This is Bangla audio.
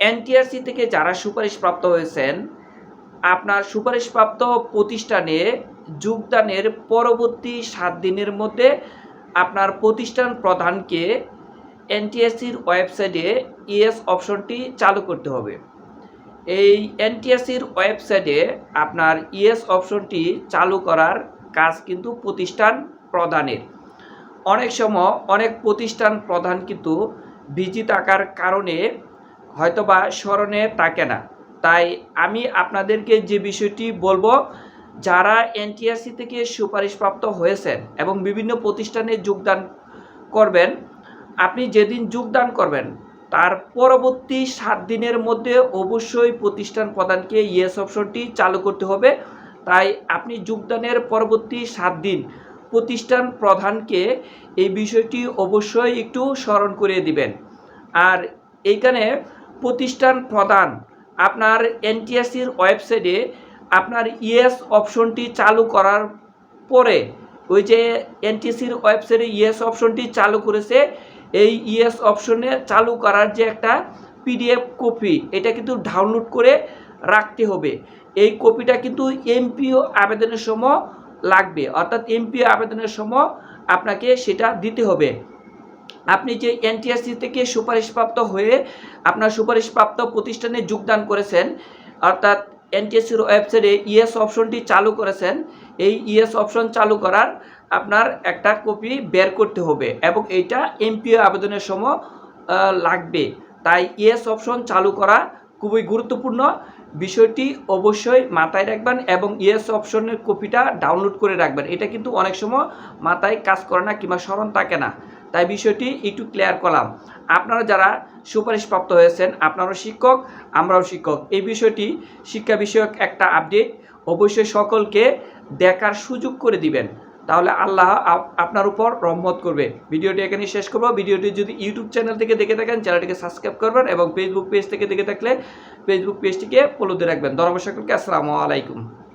এনটিআরসি থেকে যারা সুপারিশপ্রাপ্ত হয়েছেন, আপনার সুপারিশপ্রাপ্ত প্রতিষ্ঠানে যোগদানের পরবর্তী সাত দিনের মধ্যে আপনার প্রতিষ্ঠান প্রধানকে এনটিএসসির ওয়েবসাইটে ইএস অপশনটি চালু করতে হবে। এই এনটিএসসির ওয়েবসাইটে আপনার ইএস অপশনটি চালু করার কাজ কিন্তু প্রতিষ্ঠান প্রধানের। অনেক সময় অনেক প্রতিষ্ঠান প্রধান কিন্তু বিজি থাকার কারণে হয়তোবা স্মরণে থাকে না। তাই আমি আপনাদেরকে যে বিষয়টি বলব, যারা এনটিআরসি থেকে সুপারিশপ্রাপ্ত হয়েছেন এবং বিভিন্ন প্রতিষ্ঠানে যোগদান করবেন, আপনি যেদিন যোগদান করবেন, তার পরবর্তী সাত দিনের মধ্যে অবশ্যই প্রতিষ্ঠান প্রধানকে ইয়েস অপশনটি চালু করতে হবে। তাই আপনি যোগদানের পরবর্তী সাত দিন প্রতিষ্ঠান প্রধানকে এই বিষয়টি অবশ্যই একটু স্মরণ করে দিবেন। আর এইখানে প্রতিষ্ঠান প্রধান আপনার এনটিএসির ওয়েবসাইটে আপনার ইএস অপশনটি চালু করার পরে ওই যে এনটিএসির ওয়েবসাইটে ইএস অপশনটি চালু করেছে, এই ইএস অপশনে চালু করার যে একটা পিডিএফ কপি, এটা কিন্তু ডাউনলোড করে রাখতে হবে। এই কপিটা কিন্তু এমপিও আবেদনের সময় লাগবে। অর্থাৎ এমপিও আবেদনের সময় আপনাকে সেটা দিতে হবে। আপনি যে এনটিএসসি থেকে সুপারিশপ্রাপ্ত হয়ে আপনার সুপারিশপ্রাপ্ত প্রতিষ্ঠানে যোগদান করেছেন, অর্থাৎ এনটিএসসির ওয়েবসাইটে ইএস অপশনটি চালু করেছেন, এই ইএস অপশন চালু করার আপনার একটা কপি বের করতে হবে এবং এইটা এমপিও আবেদনের সময় লাগবে। তাই ইএস অপশন চালু করা খুবই গুরুত্বপূর্ণ। বিষয়টি অবশ্যই মাথায় রাখবেন এবং ইয়েস অপশনের কপিটা ডাউনলোড করে রাখবেন। এটা কিন্তু অনেক সময় মাথায় কাজ করে না কিংবা স্মরণ থাকে না। তাই বিষয়টি একটু ক্লিয়ার করলাম। আপনারা যারা সুপারিশপ্রাপ্ত হয়েছেন, আপনারাও শিক্ষক, আমরাও শিক্ষক। এই বিষয়টি শিক্ষা বিষয়ক একটা আপডেট অবশ্যই সকলকে দেখার সুযোগ করে দিবেন। তাহলে আল্লাহ আপ- আপনার উপর রহমত করবে। ভিডিওটি এখানে শেষ করব। ভিডিওটি যদি ইউটিউব চ্যানেল থেকে দেখে থাকেন চ্যানেলটিকে সাবস্ক্রাইব করবেন এবং ফেসবুক পেজ থেকে দেখে থাকলে ফেসবুক পেজটিকে ফলো রাখবেন। ধন্যবাদ সকলকে। আসসালামু আলাইকুম।